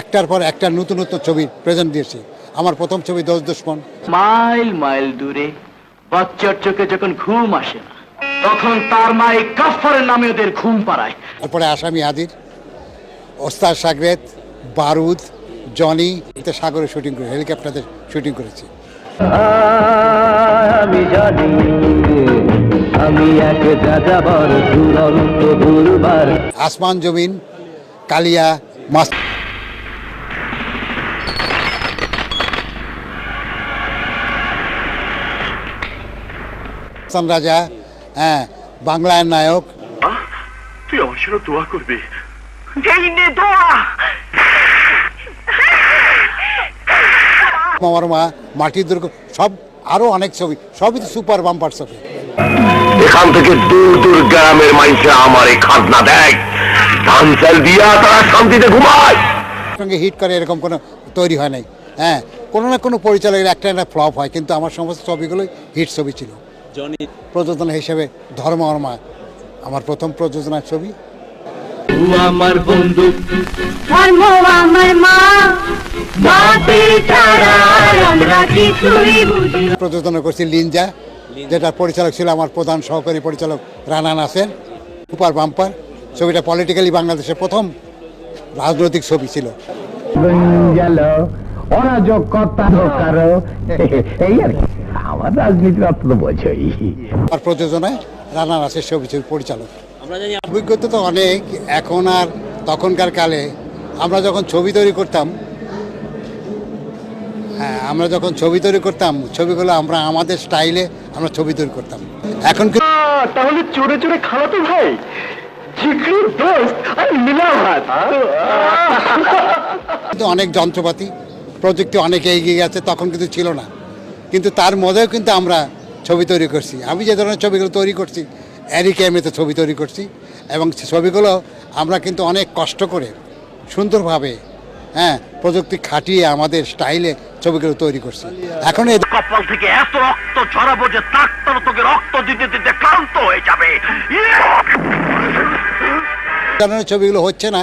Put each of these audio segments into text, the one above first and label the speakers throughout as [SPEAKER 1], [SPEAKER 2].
[SPEAKER 1] একটার পর একটা নতুন নতুন ছবি প্রেজেন্ট দিয়েছি। আমার প্রথম ছবি দশ দুশ্মন।
[SPEAKER 2] মাইল মাইল দূরে বাচ্চার চোখে যখন ঘুম আসে না তখন তার মা এই কাফারের নামে ওদের ঘুম পাড়ায়।
[SPEAKER 1] তারপরে আসামি হাজির ওস্তাদ সাগরেত বারুদ জনি এতে সাগরে শুটিং করে হেলিকপ্টারে শুটিং করেছি।
[SPEAKER 2] আমি জানি আমি এক যাযাবর দুরন্ত দুর্বার।
[SPEAKER 1] আসমান জমিন কালিয়া মাস রাজা হ্যাঁ বাংলার নায়ক।
[SPEAKER 2] তুই আমার জন্য দোয়া করবি।
[SPEAKER 1] আমার মা মাটির দুর্গ সব আরও অনেক ছবি সবই তো সুপার বাম্পার ছবি।
[SPEAKER 3] এখান থেকে দূর দূর গ্রামের মানুষে আমার এই খাজনা দেয়। ধান চাল দিয়া তারা শান্তিতে ঘুমায়।
[SPEAKER 1] সঙ্গে হিট করে এরকম কোনো তৈরি হয় নাই। হ্যাঁ কোনো না কোনো পরিচালকের একটা একটা ফ্লপ হয় কিন্তু আমার সমস্ত ছবিগুলোই হিট ছবি ছিল। প্রযোজনা হিসেবে ধর্ম মা আমার প্রথম প্রযোজনার ছবি।
[SPEAKER 2] আমার বন্ধু।
[SPEAKER 4] ধর্ম আমার মা মাতে আমরা কিছুই বুঝি
[SPEAKER 1] প্রযোজনা করছি লিনজা যেটা পরিচালক ছিল আমার প্রধান সহকারী পরিচালক রানা নাসের সুপার বাম্পার ছবিটা পলিটিক্যালি বাংলাদেশের প্রথম রাজনৈতিক ছবি ছিল।
[SPEAKER 5] গেল অরাজকতা কারও এই আর কি। আমার রাজনীতির অর্থ তো বোঝই
[SPEAKER 1] আর প্রযোজনায় রানা নাসের ছবি পরিচালক। অভিজ্ঞতা তো অনেক এখন আর তখনকার কালে আমরা যখন ছবি তৈরি করতাম হ্যাঁ আমরা যখন ছবি তৈরি করতাম ছবিগুলো আমরা আমাদের স্টাইলে আমরা ছবি তৈরি করতাম। এখন কিন্তু
[SPEAKER 2] তাহলে চোরে চোরে খাওয়া তো ভাই। ভাত।
[SPEAKER 1] কিন্তু অনেক যন্ত্রপাতি প্রযুক্তি অনেক এগিয়ে গেছে তখন কিন্তু ছিল না। কিন্তু তার মধ্যেও কিন্তু আমরা ছবি তৈরি করছি। আমি যে ধরনের ছবিগুলো তৈরি করছি অ্যারি ক্যামেতে ছবি তৈরি করছি এবং সে ছবিগুলো আমরা কিন্তু অনেক কষ্ট করে সুন্দরভাবে হ্যাঁ প্রযুক্তি খাটিয়ে আমাদের স্টাইলে ছবিগুলো তৈরি করছি। এখন
[SPEAKER 3] কপাল থেকে এত রক্ত ঝরাবো যে ডাক্তার তোকে রক্ত দিতে দিতে ক্লান্ত হয়ে যাবে।
[SPEAKER 1] ছবিগুলো হচ্ছে না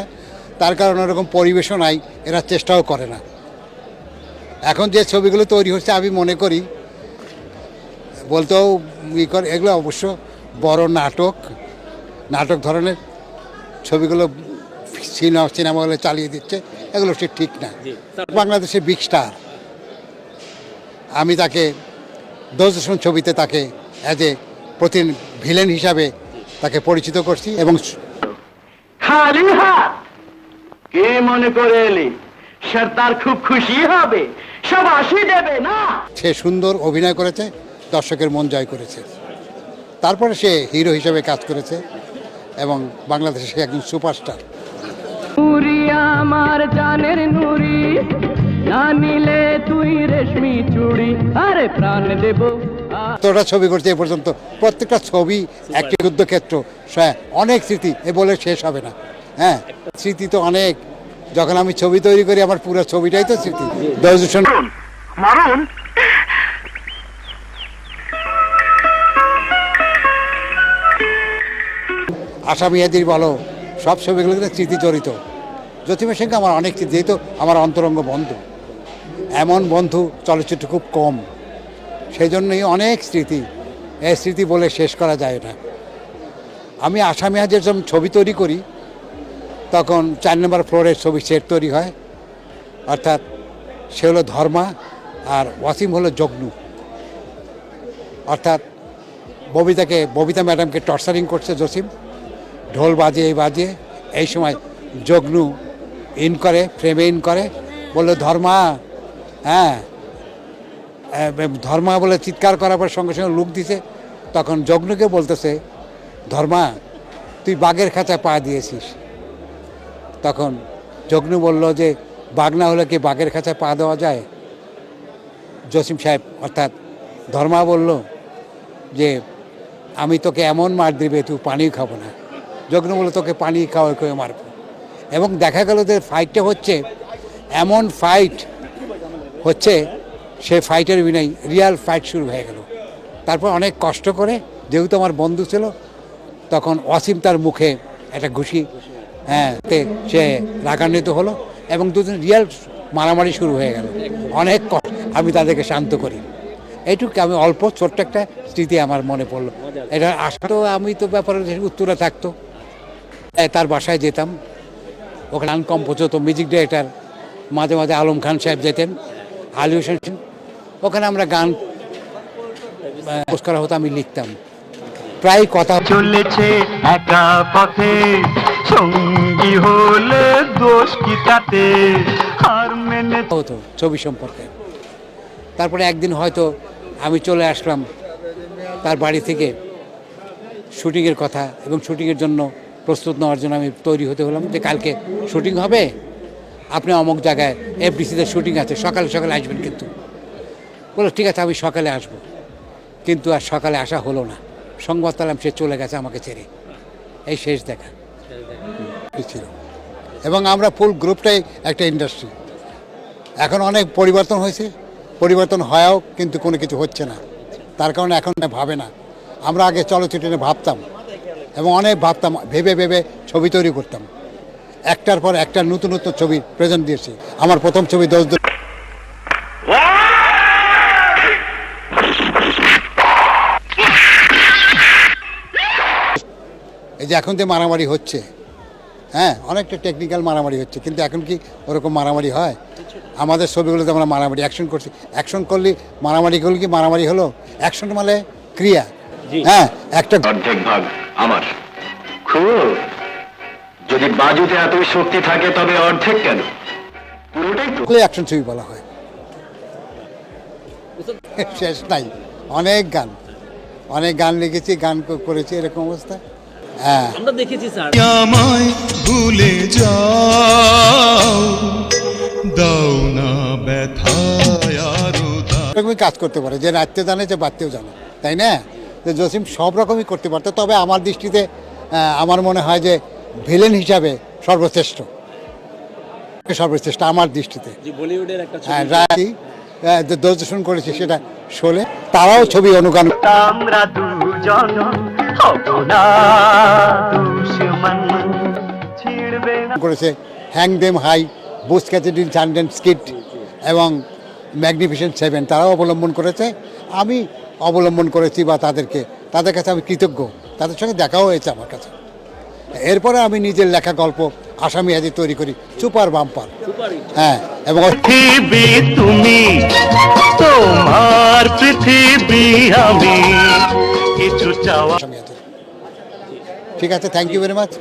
[SPEAKER 1] তার কারণে ওরকম পরিবেশও নাই এরা চেষ্টাও করে না। এখন যে ছবিগুলো তৈরি হচ্ছে আমি মনে করি বলতেও ই করে এগুলো অবশ্য বড় নাটক নাটক ধরনের ছবিগুলো সিনেমা সিনেমাগুলো চালিয়ে দিচ্ছে এগুলো সে ঠিক না। বাংলাদেশের বিগ স্টার আমি তাকে দশ দশম ছবিতে তাকে অ্যাজ এ প্রতি ভিলেন হিসাবে তাকে পরিচিত করছি এবং
[SPEAKER 2] খালি হাত কে মনে করে এলি? সর্দার খুব খুশি হবে। সব আসি দেবে না?
[SPEAKER 1] সে সুন্দর অভিনয় করেছে দর্শকের মন জয় করেছে। তারপরে সে হিরো হিসেবে কাজ করেছে এবং বাংলাদেশে সে একজন সুপারস্টার।
[SPEAKER 6] নুরি আমার জানের নুরি না নিলে তুই রেশমি চুড়ি আরে প্রাণ দেব
[SPEAKER 1] তোরা ছবি করছে এ পর্যন্ত প্রত্যেকটা ছবি একটি যুদ্ধক্ষেত্র অনেক স্মৃতি এ বলে শেষ হবে না। হ্যাঁ স্মৃতি তো অনেক। যখন আমি ছবি তৈরি করি আমার পুরো ছবিটাই তো স্মৃতি। দশদূষণ
[SPEAKER 3] মারুন
[SPEAKER 1] বলো সব ছবিগুলো কিন্তু স্মৃতি জড়িত। জ্যোতিমের সঙ্গে আমার অনেক স্মৃতি যেহেতু আমার অন্তরঙ্গ বন্ধু। এমন বন্ধু চলচ্চিত্র খুব কম। সেই জন্যই অনেক স্মৃতি এই স্মৃতি বলে শেষ করা যায় না। আমি আসামি হাজের যখন ছবি তৈরি করি তখন চার নম্বর ফ্লোরের ছবি সেট তৈরি হয়। অর্থাৎ সে হলো ধর্মা আর ওয়াসিম হলো জগনু অর্থাৎ ববিতাকে, ববিতা ম্যাডামকে টর্চারিং করছে জসিম। ঢোল বাজিয়ে, এই বাজিয়ে এই সময় জগনু ইন করে, ফ্রেমে ইন করে, বলল, ধর্মা হ্যাঁ। ধর্মা বলে চিৎকার করার পর সঙ্গে সঙ্গে লুক দিছে। তখন জগনুকে বলতেছে, ধর্মা, তুই বাঘের খাঁচায় পা দিয়েছিস। তখন জগনু বলল যে, বাঘ না হলে কি বাঘের খাঁচায় পা দেওয়া যায়? জসিম সাহেব অর্থাৎ ধর্মা বলল যে, আমি তোকে এমন মার দিবে, তুই পানি খাব না। যখন বলে তোকে পানি খাওয়া করে মারবো এবং দেখা গেল যে ফাইটটা হচ্ছে, এমন ফাইট হচ্ছে, সে ফাইটের বিনাই রিয়াল ফাইট শুরু হয়ে গেল। তারপর অনেক কষ্ট করে, যেহেতু আমার বন্ধু ছিল, তখন অসীম তার মুখে একটা ঘুষি হ্যাঁ সে রাগান্বিত হলো এবং দুদিন রিয়াল মারামারি শুরু হয়ে গেল। অনেক কষ্ট। আমি তাদেরকে শান্ত করি। এইটুকু আমি অল্প, ছোট্ট একটা স্মৃতি আমার মনে পড়ল। এটা আশা তো আমি তো ব্যাপারে উত্তরে থাকতো। তার বাসায় যেতাম। ওখানে গান কম্পোজ হতো মিউজিক ডিরেক্টর মাঝে মাঝে আলম খান সাহেব যেতেন, আলী হোসেন। ওখানে আমরা গান পোস্ট করা হতো, আমি লিখতাম। প্রায় কথা
[SPEAKER 6] চলেছে একা পথে। সঙ্গী হলে দোষ কি তাতে? হার মেনে
[SPEAKER 1] হতো ছবি সম্পর্কে। তারপরে একদিন হয়তো আমি চলে আসলাম তার বাড়ি থেকে শুটিংয়ের কথা এবং শুটিংয়ের জন্য প্রস্তুত নেওয়ার জন্য আমি তৈরি হতে হলাম যে কালকে শুটিং হবে। আপনি অমুক জায়গায় এফডিসিতে শুটিং আছে, সকালে সকালে আসবেন কিন্তু। বলো, ঠিক আছে, আমি সকালে আসব। কিন্তু আর সকালে আসা হলো না। সংবাদ পেলাম, সে চলে গেছে আমাকে ছেড়ে। এই শেষ দেখা। এই ছিল। এবং আমরা ফুল গ্রুপটাই একটা ইন্ডাস্ট্রি এখন অনেক পরিবর্তন হয়েছে। পরিবর্তন হয়ও কিন্তু কোনো কিছু হচ্ছে না। তার কারণে এখন ভাবে না। আমরা আগে চলচ্চিত্র নিয়ে ভাবতাম এবং অনেক ভাবতাম, ভেবে ভেবে ছবি তৈরি করতাম। একটার পর একটা নতুন নতুন ছবি প্রেজেন্ট দিয়েছি। আমার প্রথম ছবি দশ এই যে এখন যে মারামারি হচ্ছে হ্যাঁ অনেকটা টেকনিক্যাল মারামারি হচ্ছে কিন্তু এখন কি ওরকম মারামারি হয়? আমাদের ছবিগুলোতে আমরা মারামারি অ্যাকশন করছি। অ্যাকশন করলে মারামারি করলে কি মারামারি হলো? অ্যাকশন মানে ক্রিয়া। হ্যাঁ একটা
[SPEAKER 2] অর্ধেক ভাগ আমার। খুব। যদি বাজুতে এতই শক্তি থাকে তবে অর্ধেক কেন? পুরোটাই তো।
[SPEAKER 1] অ্যাকশন ছবি বলা হয়। শেষ নাই। অনেক গান। অনেক গান লিখেছি গান করেছি এরকম অবস্থা।
[SPEAKER 7] আমরা দেখেছি স্যার।
[SPEAKER 8] আমায় ভুলে যাও। দাও না
[SPEAKER 1] রকমই কাজ করতে পারে যে নাচতে জানে যে বাড়তেও জানে তাই না? যে জসিম সব রকমই করতে পারতো তবে আমার দৃষ্টিতে আমার মনে হয় যে ভিলেন হিসাবে সর্বশ্রেষ্ঠ। সর্বশ্রেষ্ঠ আমার দৃষ্টিতে।
[SPEAKER 7] যে বলিউডের একটা
[SPEAKER 1] হ্যাঁ রাখি দর্শন করেছি সেটা শোলে তারাও ছবি অনুগান
[SPEAKER 6] আমরা হব না দুশ্মন ছিড়বে না
[SPEAKER 1] করেছে হ্যাং দেম হাই বুস ক্যাথেডিন চান্ডেন স্কিট এবং ম্যাগনিফিসেন্ট সেভেন তারাও অবলম্বন করেছে। আমি অবলম্বন করেছি বা তাদেরকে তাদের কাছে আমি কৃতজ্ঞ। তাদের সঙ্গে দেখাও হয়েছে আমার কাছে। এরপরে আমি নিজের লেখা গল্প আসামি আদি তৈরি করি সুপার বাম্পার হ্যাঁ এবং
[SPEAKER 6] পৃথিবী তুমি তোমার পৃথিবী আমি। কিছু চাওয়া।
[SPEAKER 1] ঠিক আছে থ্যাংক ইউ ভেরি মাচ